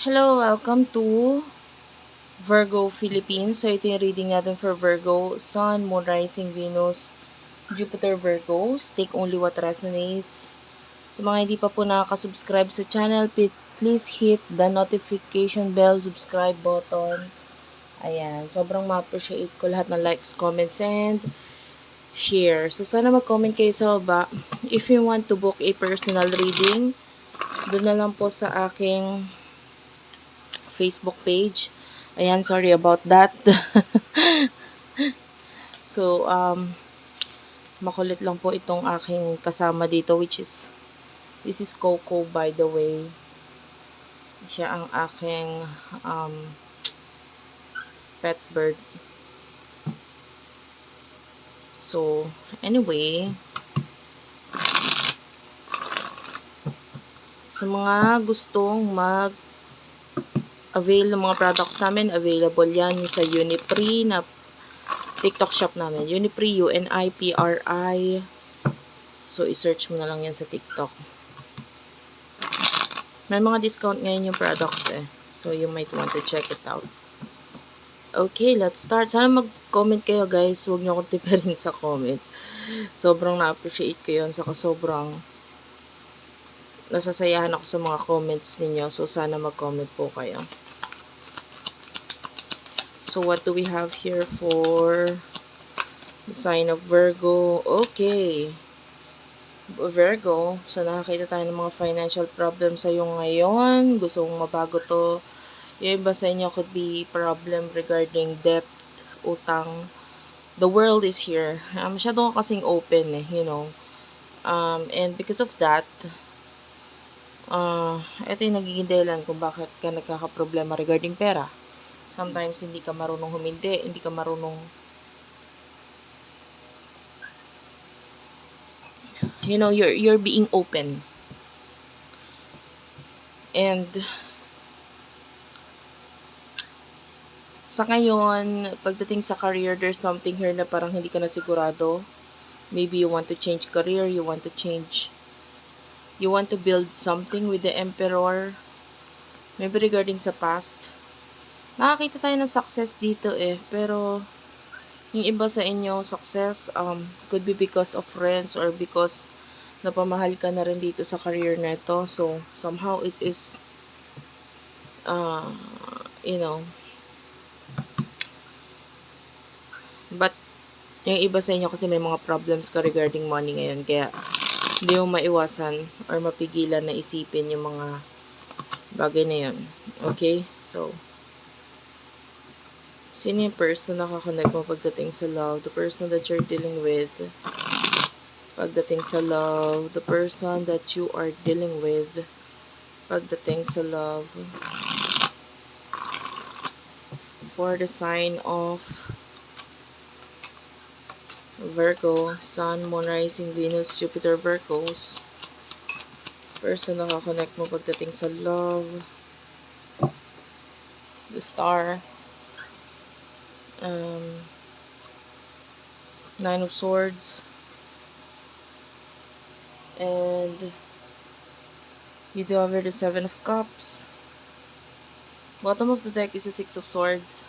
Hello, welcome to Virgo Philippines. So, ito yung reading natin for Virgo. Sun, Moon, Rising, Venus, Jupiter, Virgos. Take only what resonates. Sa mga hindi pa po nakaka-subscribe sa channel, please hit the notification bell, subscribe button. Ayan, sobrang ma-appreciate ko lahat ng likes, comments, and share. So, sana mag-comment kayo sa baba. If you want to book a personal reading, doon na lang po sa aking Facebook page. Ayan, sorry about that. so, um, makulit lang po itong aking kasama dito, which is, this is Coco, by the way. Siya ang aking, um, pet bird. So, anyway, sa mga gustong mag avail ng mga products namin, available yan sa Unipree na TikTok shop namin. Unipree, U-N-I-P-R-I. So, i-search mo na lang yan sa TikTok. May mga discount ngayon yung products eh. So, you might want to check it out. Okay, let's start. Sana mag-comment kayo guys. Huwag niyo akong tipirin sa comment. Sobrang na-appreciate ko yun. Saka sobrang nasasayahan ako sa mga comments ninyo. So, sana mag-comment po kayo. So, what do we have here for the sign of Virgo? Okay. Virgo, so nakakita tayo ng mga financial problems sa iyo ngayon. Gusto mong mabago to. Yung iba sa inyo could be problem regarding debt, utang. The world is here. Um, masyado ka kasing open eh, you know. Um, and because of that, uh, ito yung nagiging dahilan kung bakit ka nagkakaproblema regarding pera. Sometimes, hindi ka marunong humindi, hindi ka marunong you know, you're, you're being open. And, sa ngayon, pagdating sa career, there's something here na parang hindi ka na sigurado. Maybe you want to change career, you want to change you want to build something with the emperor. Maybe regarding sa past. Nakakita tayo ng success dito eh. Pero, yung iba sa inyo, success um, could be because of friends or because napamahal ka na rin dito sa career na ito. So, somehow it is, uh, you know, but, yung iba sa inyo kasi may mga problems ka regarding money ngayon. Kaya, hindi mo maiwasan or mapigilan na isipin yung mga bagay na yun. Okay? So, sino yung person na kakonect mo pagdating sa love? The person that you're dealing with. Pagdating sa love. The person that you are dealing with. Pagdating sa love. For the sign of Virgo, Sun, Moon, Rising, Venus, Jupiter, Virgos. Person na kakonect mo pagdating sa love. The Star. Um, Nine of Swords. And you do have here the Seven of Cups. Bottom of the deck is the Six of Swords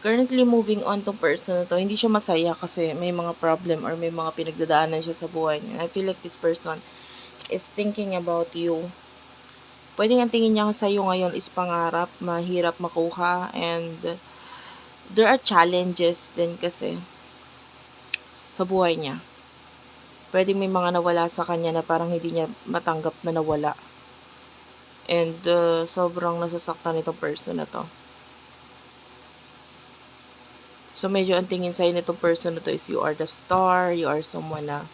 currently moving on tong person na to, hindi siya masaya kasi may mga problem or may mga pinagdadaanan siya sa buhay niya. I feel like this person is thinking about you. Pwede nga tingin niya sa iyo ngayon is pangarap, mahirap makuha, and there are challenges din kasi sa buhay niya. Pwede may mga nawala sa kanya na parang hindi niya matanggap na nawala. And uh, sobrang nasasaktan itong person na to. So, medyo ang tingin sa'yo nitong person na to is you are the star, you are someone na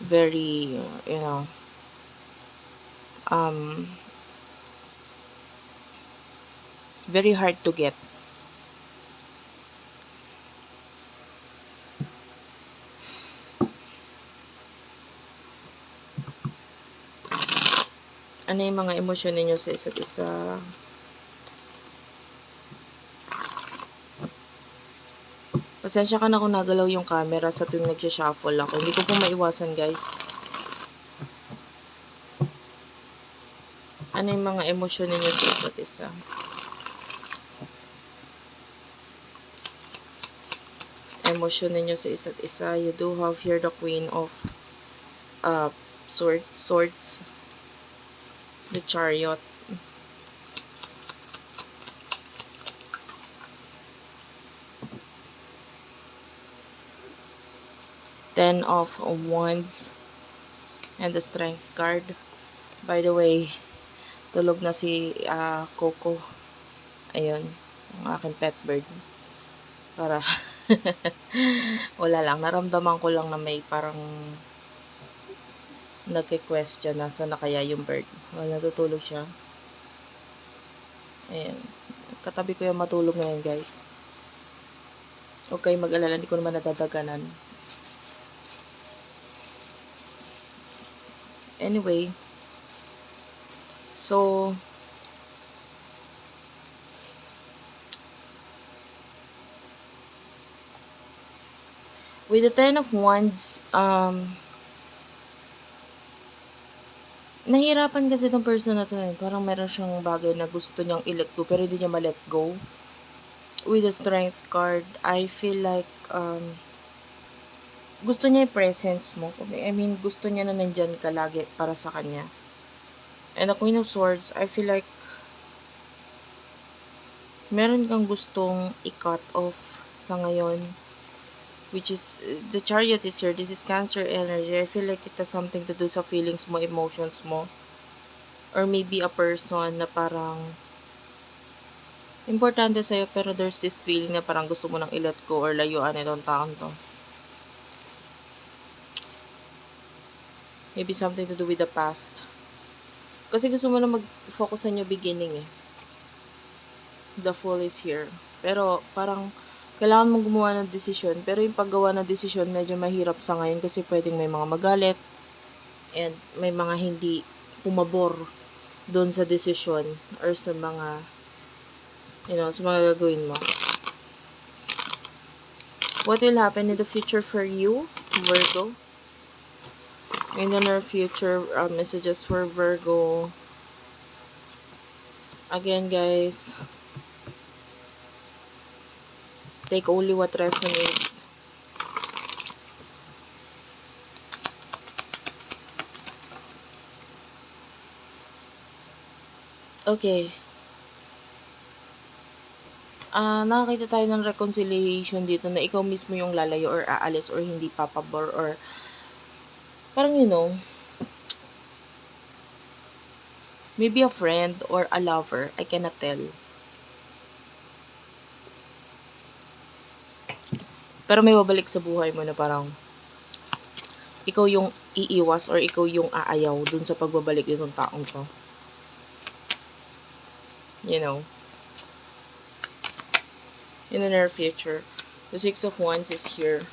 very, you know, um, very hard to get. Ano yung mga emosyon ninyo sa isa't isa? Pasensya ka na kung nagalaw yung camera sa tuwing nagsha-shuffle ako. Hindi ko po maiwasan, guys. Ano yung mga emosyon ninyo sa isa't isa? Emosyon ninyo sa isa't isa. You do have here the Queen of uh, Swords. Swords. The Chariot. Ten of Wands. And the Strength card. By the way, tulog na si ah, Coco. Ayun, ang aking pet bird. Para, wala lang, naramdaman ko lang na may parang nagke-question na saan na kaya yung bird. Wala, natutulog siya. Ayan. Katabi ko yung matulog ngayon, guys. Okay, mag-alala, hindi ko naman nadadaganan. Anyway, so, with the Ten of Wands, um, nahirapan kasi itong person na to eh. Parang meron siyang bagay na gusto niyang i-let go, pero hindi niya ma-let go. With the Strength card, I feel like, um, gusto niya yung presence mo. I mean, gusto niya na nandyan ka lagi para sa kanya. And the Queen of Swords, I feel like meron kang gustong i-cut off sa ngayon. Which is, the chariot is here. This is cancer energy. I feel like it has something to do sa feelings mo, emotions mo. Or maybe a person na parang importante sa'yo pero there's this feeling na parang gusto mo nang i-let go or layuan itong taon to. Maybe something to do with the past. Kasi gusto mo na mag-focus sa new beginning eh. The Fool is here. Pero parang kailangan mong gumawa ng desisyon. Pero yung paggawa ng desisyon medyo mahirap sa ngayon kasi pwedeng may mga magalit and may mga hindi pumabor doon sa desisyon or sa mga you know, sa mga gagawin mo. What will happen in the future for you, Virgo? In the near future, uh, messages for Virgo. Again, guys, take only what resonates. Okay. Ah, nakakita tayo ng reconciliation dito na ikaw mismo yung lalayo or aalis or hindi papabor or parang you know, maybe a friend or a lover, I cannot tell. Pero may babalik sa buhay mo na parang ikaw yung iiwas or ikaw yung aayaw dun sa pagbabalik nitong taong to. You know. In the near future, the Six of Wands is here.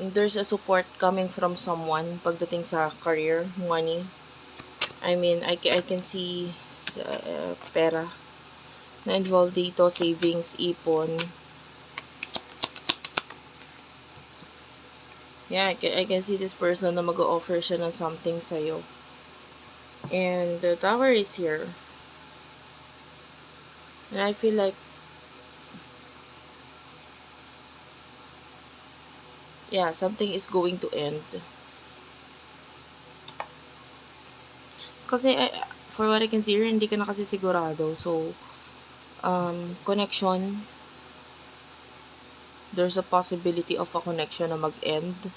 And there's a support coming from someone pagdating sa career, money. I mean, I, I can see uh, pera na involved dito, savings, ipon. Yeah, I can, I can see this person na mag-offer siya ng something sa'yo. And the tower is here. And I feel like yeah, something is going to end. Kasi, I- for what I can see here, hindi ka na kasi sigurado. So, um, connection, there's a possibility of a connection na mag-end.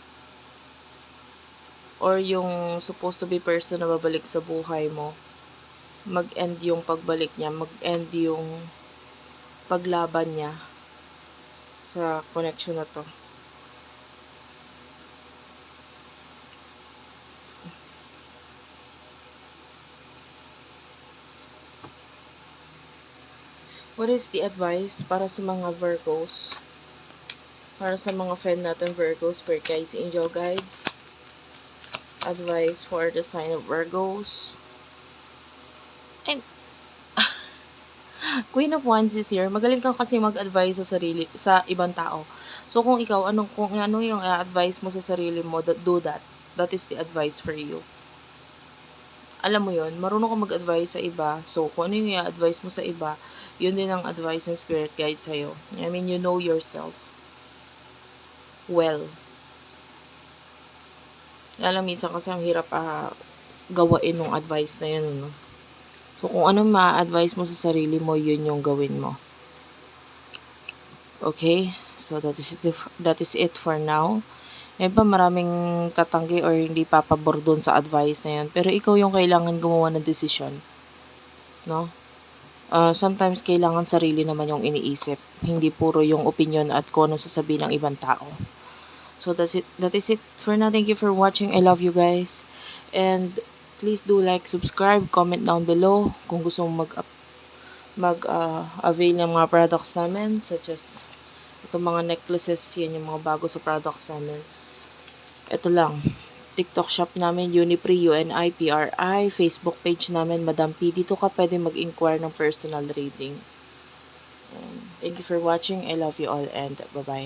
Or yung supposed to be person na babalik sa buhay mo, mag-end yung pagbalik niya, mag-end yung paglaban niya sa connection na to. What is the advice para sa mga Virgos? Para sa mga friend natin Virgos, for guys, angel guides. Advice for the sign of Virgos. And Queen of Wands is here. Magaling kang kasi mag-advise sa sarili sa ibang tao. So kung ikaw anong kung ano yung advice mo sa sarili mo, that, do that. That is the advice for you. alam mo yon marunong ka mag-advise sa iba. So, kung ano yung i-advise mo sa iba, yun din ang advice ng spirit guide sa'yo. I mean, you know yourself well. Alam, minsan kasi ang hirap ah, gawain ng advice na yun, no? So, kung ano ma-advise mo sa sarili mo, yun yung gawin mo. Okay? So, that is it, that is it for now. May pa maraming tatanggi or hindi papabor dun sa advice na yan. Pero ikaw yung kailangan gumawa ng desisyon. No? Ah, sometimes kailangan sarili naman yung iniisip. Hindi puro yung opinion at kung ano sasabihin ng ibang tao. So that's it. That is it for now. Thank you for watching. I love you guys. And please do like, subscribe, comment down below kung gusto mo mag mag ah, avail ng mga products namin such as itong mga necklaces, yan yung mga bago sa products namin. Ito lang. TikTok shop namin, Unipri, UNIPRI, Facebook page namin, Madam P. Dito ka pwede mag-inquire ng personal reading. Thank you for watching. I love you all and bye-bye.